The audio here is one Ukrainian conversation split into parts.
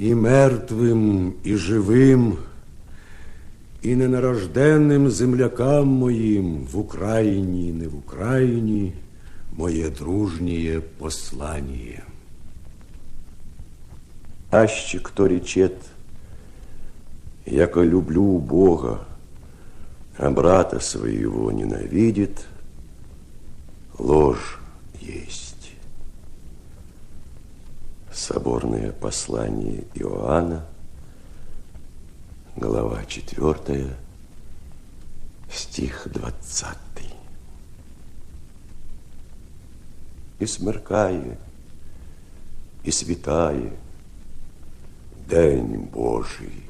і мертвим, і живим, і ненарожденним землякам моїм в Україні, не в Україні, моє дружнє послання. Аще кто речет, яко люблю Бога, а брата своего ненавидит, ложь есть. Соборное послание Иоанна, глава 4, стих 20. І смеркає, і світає, День Божий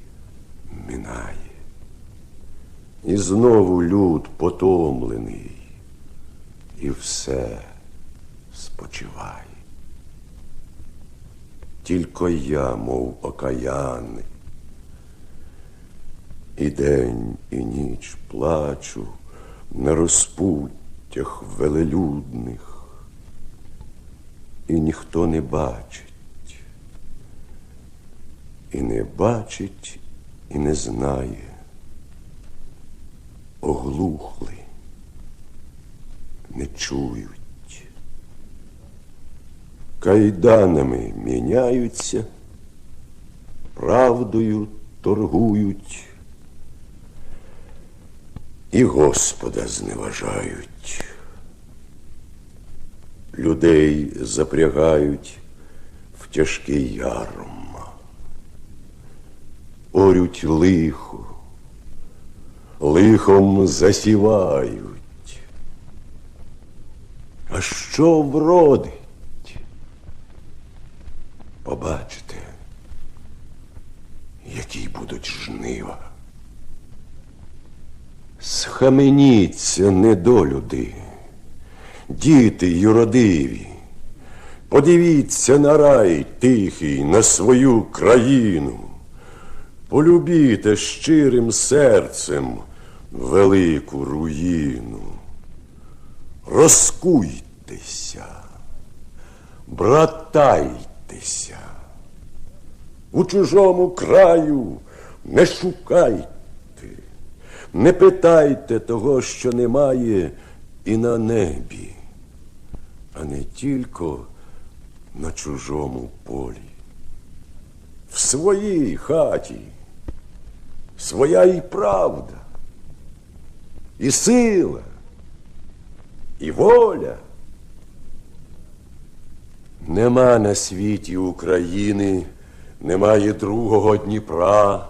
минає. І знову люд потомлений, і все спочиває. Тільки я, мов окаянний, і день, і ніч плачу на розпуттях велелюдних, і ніхто не бачить і не бачить, і не знає, оглухли, не чують, кайданами міняються, правдою торгують і Господа зневажають. Людей запрягають в тяжкий яром орють лихо, лихом засівають. А що вродить? Побачите, які будуть жнива. Схаменіться, недолюди, діти юродиві, подивіться на рай тихий, на свою країну. Полюбіте щирим серцем велику руїну. Розкуйтеся, братайтеся, у чужому краю не шукайте, не питайте того, що немає і на небі, а не тільки на чужому полі, в своїй хаті своя і правда, і сила, і воля. Нема на світі України, немає другого Дніпра,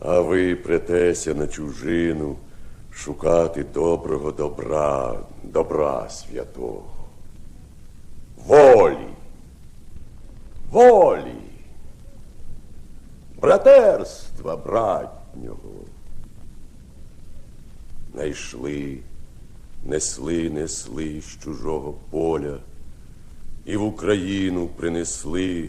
а ви претеся на чужину шукати доброго добра, добра святого. Волі, волі братерства братнього. Найшли, несли, несли з чужого поля і в Україну принесли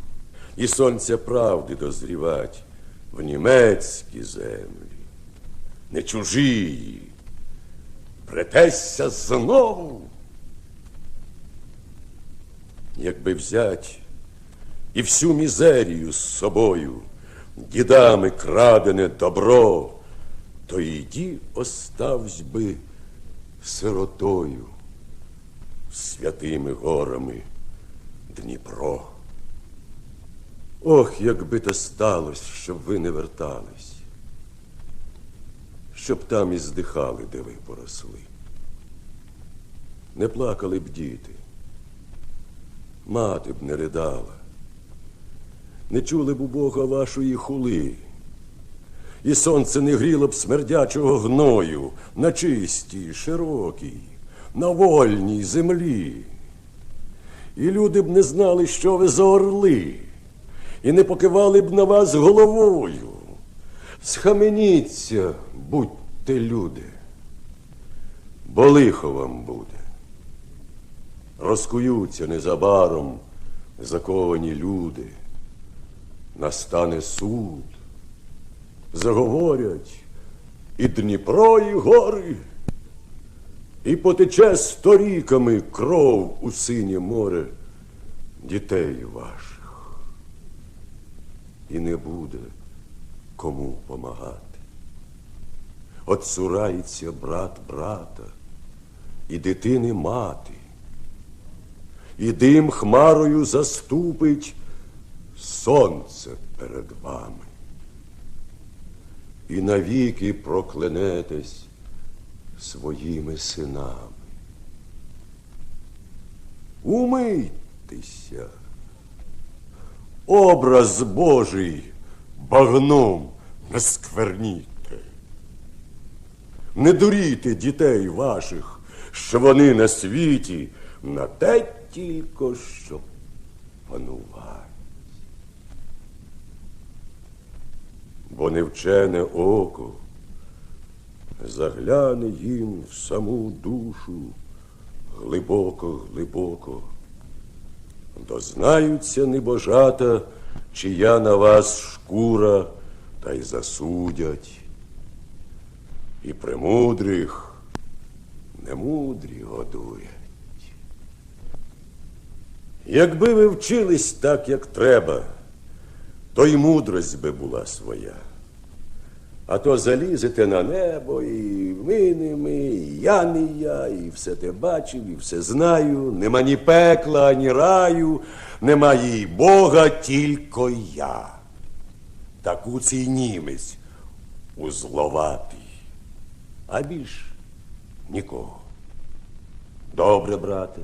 і сонця правди дозрівать в німецькі землі, не чужії, претеся знову. Якби взять і всю мізерію з собою дідами крадене добро, то іді оставсь би сиротою святими горами Дніпро. Ох, якби то сталося, щоб ви не вертались, щоб там і здихали, де ви поросли. Не плакали б діти, мати б не ридала. Не чули б у Бога вашої хули, і сонце не гріло б смердячого гною на чистій, широкій, на вольній землі. І люди б не знали, що ви за орли, і не покивали б на вас головою. Схаменіться, будьте люди, бо лихо вам буде. Розкуються незабаром заковані люди. Настане суд, заговорять і Дніпро, і гори, і потече сторіками кров у синє море дітей ваших. І не буде кому помагати. Отцурається брат брата, і дитини мати, і дим хмарою заступить сонце перед вами. І навіки проклянетесь своїми синами. Умийтеся, образ Божий багном не скверніте. Не дурійте дітей ваших, що вони на світі на те тільки, що панувати. Бо невчене око загляне їм в саму душу глибоко, глибоко. Дознаються небожата, чия на вас шкура, та й засудять. І премудрих немудрі годують. Якби ви вчились так, як треба, то й мудрость би була своя. А то залізете на небо, і ми не ми, і я не я, і все те бачив, і все знаю. Нема ні пекла, ні раю, немає і Бога, тільки я. Таку цей німець узловатий, а більш нікого. Добре, брате,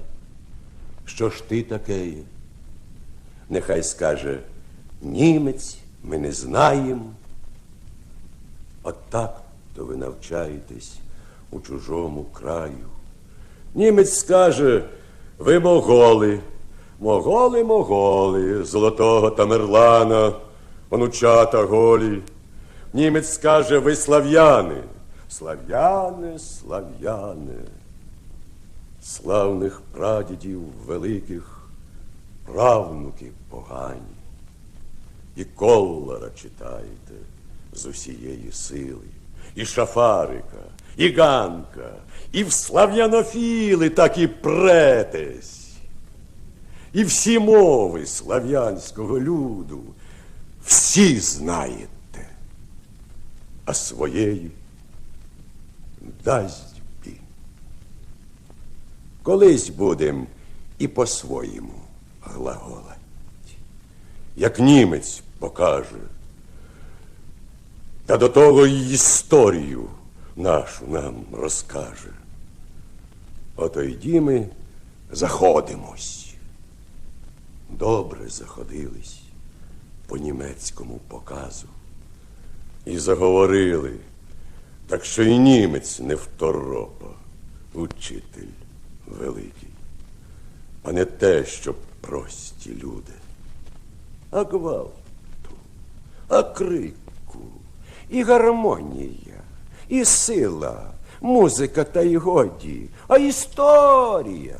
що ж ти таке? Нехай скаже німець, ми не знаємо. От так то ви навчаєтесь у чужому краю. Німець скаже, ви моголи, моголи, моголи, золотого Тамерлана, онучата голі. Німець скаже, ви слав'яни, слав'яни, слав'яни, славних прадідів великих, правнуки погані. І коллара читаєте з усієї сили, і шафарика, і ганка, і в слав'янофіли так і претесь. І всі мови слав'янського люду всі знаєте, а своєї дасть бі. Колись будем і по-своєму глаголать. Як німець покаже, та до того й історію нашу нам розкаже. Ото йді ми заходимось. Добре заходились по німецькому показу. І заговорили, так що і німець не второпа, учитель великий, а не те, що прості люди, а гвалту, а крику, і гармонія, і сила, музика та й годі, а історія,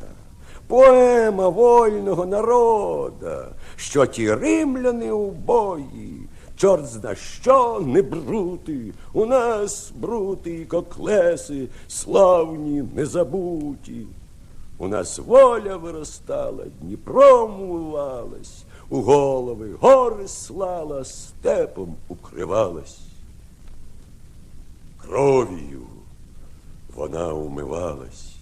поема вольного народа, що ті римляни у бої, чорт зна що не брути, у нас брути і коклеси, славні, незабуті. У нас воля виростала, Дніпром умивалась, у голови гори слала, степом укривалась. Кров'ю вона умивалась,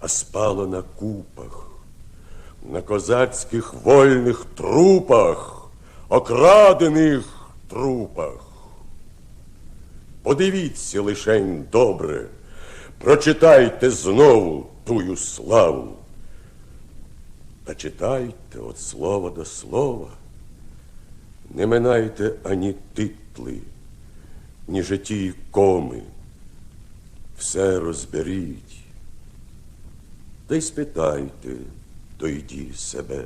а спала на купах, на козацьких вольних трупах, окрадених трупах. Подивіться лишень добре, прочитайте знову тую славу. Та читайте від слова до слова, не минайте ані титли, ні житті коми. Все розберіть. Та й спитайте, дойді себе,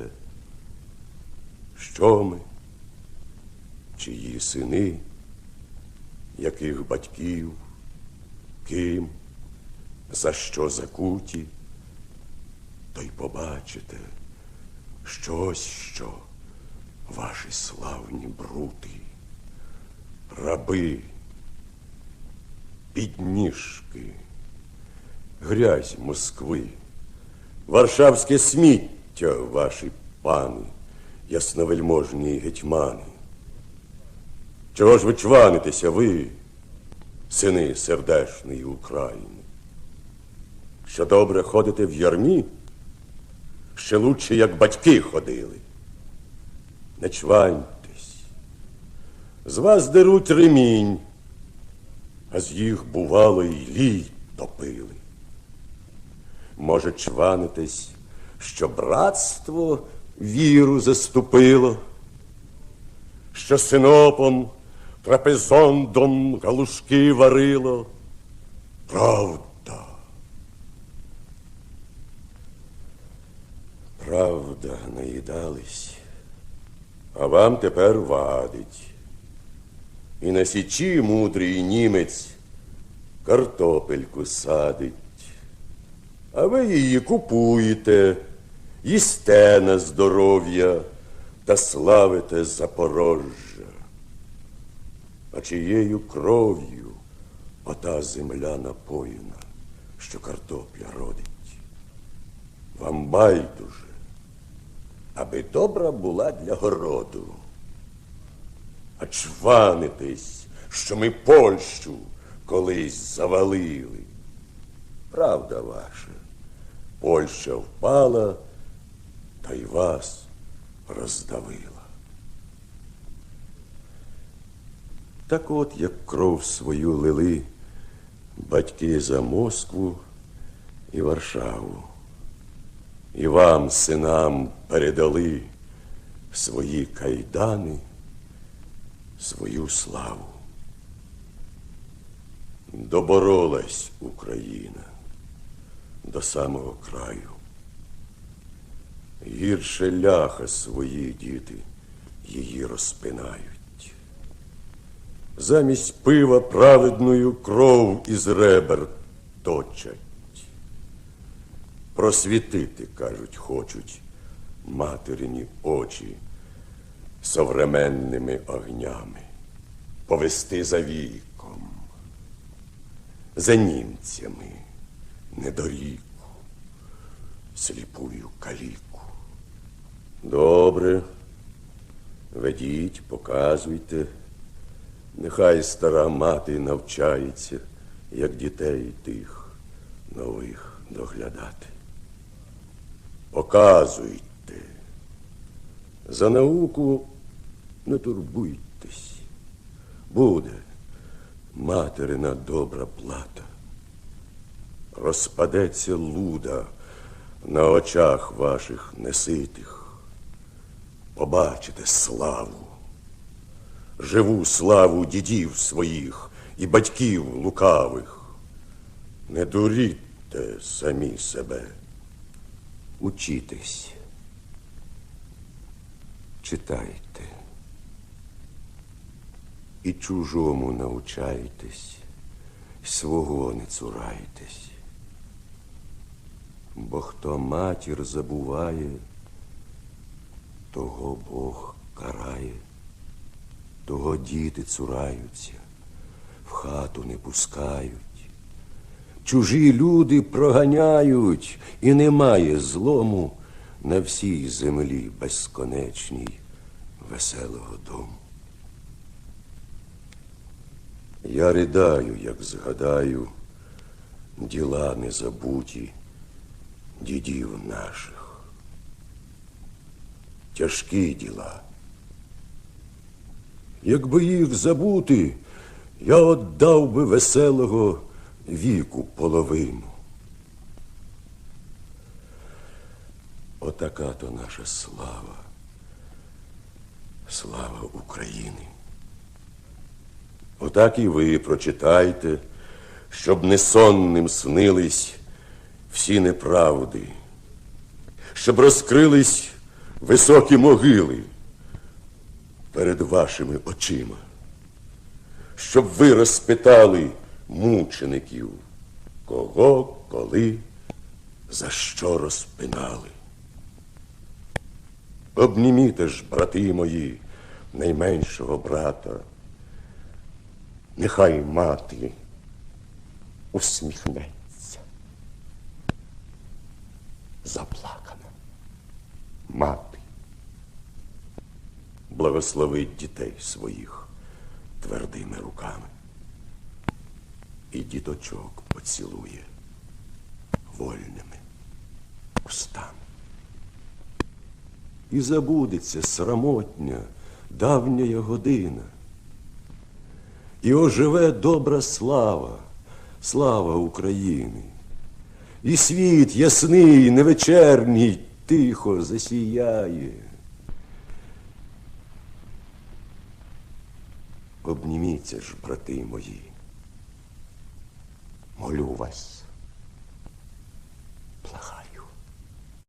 Що ми? Чиї сини, яких батьків, ким, за що закуті, то й побачите щось, що ваші славні брути, раби, підніжки, грязь Москви, варшавське сміття, ваші пани, ясновельможні гетьмани. Чого ж ви чванитеся, ви, сини сердешної України? Що добре ходите в ярмі? Ще лучше, як батьки ходили. Не чваньтесь. З вас деруть ремінь, а з їх, бувало, і лій топили. Може, чванитесь, що братство віру заступило, що синопом, трапезондом галушки варило. Правда. Правда, наїдались, а вам тепер вадить. І на січі мудрий німець картопельку садить. А ви її купуєте, їсте на здоров'я та славите Запорожжя. А чиєю кров'ю ота земля напоїна, що картопля родить. Вам байдуже, аби добра була для городу. А чванитесь, що ми Польщу колись завалили. Правда ваша, Польща впала та й вас роздавила. Так от, як кров свою лили батьки за Москву і Варшаву, і вам, синам, передали свої кайдани, свою славу. Доборолась Україна до самого краю. Гірше ляха свої діти її розпинають. Замість пива праведною кров із ребер точать. Просвітити, кажуть, хочуть материні очі современними огнями, повести за віком, за німцями недоріку, сліпую каліку. Добре, ведіть, показуйте, нехай стара мати навчається, як дітей тих нових доглядати. Показуйте. За науку не турбуйтесь. Буде материна добра плата. Розпадеться луда на очах ваших неситих. Побачите славу, живу славу дідів своїх і батьків лукавих. Не дуріть самі себе. Учітесь, читайте і чужому научайтесь, і свого не цурайтесь. Бо хто матір забуває, того Бог карає, того діти цураються, в хату не пускають. Чужі люди проганяють, і немає злому на всій землі безконечній веселого дому. Я ридаю, як згадаю, діла незабуті дідів наших. Тяжкі діла. Якби їх забути, я отдав би веселого віку половину. Отака то наша слава, слава України. Отак і ви прочитайте, щоб не сонним снились всі неправди, щоб розкрились високі могили, перед вашими очима, щоб ви розпитали мучеників, кого, коли, за що розпинали. Обніміте ж, брати мої, найменшого брата. Нехай мати усміхнеться. Заплакана мати. Благословить дітей своїх твердими руками. І діточок поцілує вольними устами. І забудеться срамотня давня година. І оживе добра слава, слава України. І світ ясний, невечерній, тихо засіяє. Обніміться ж, брати мої. Молю вас.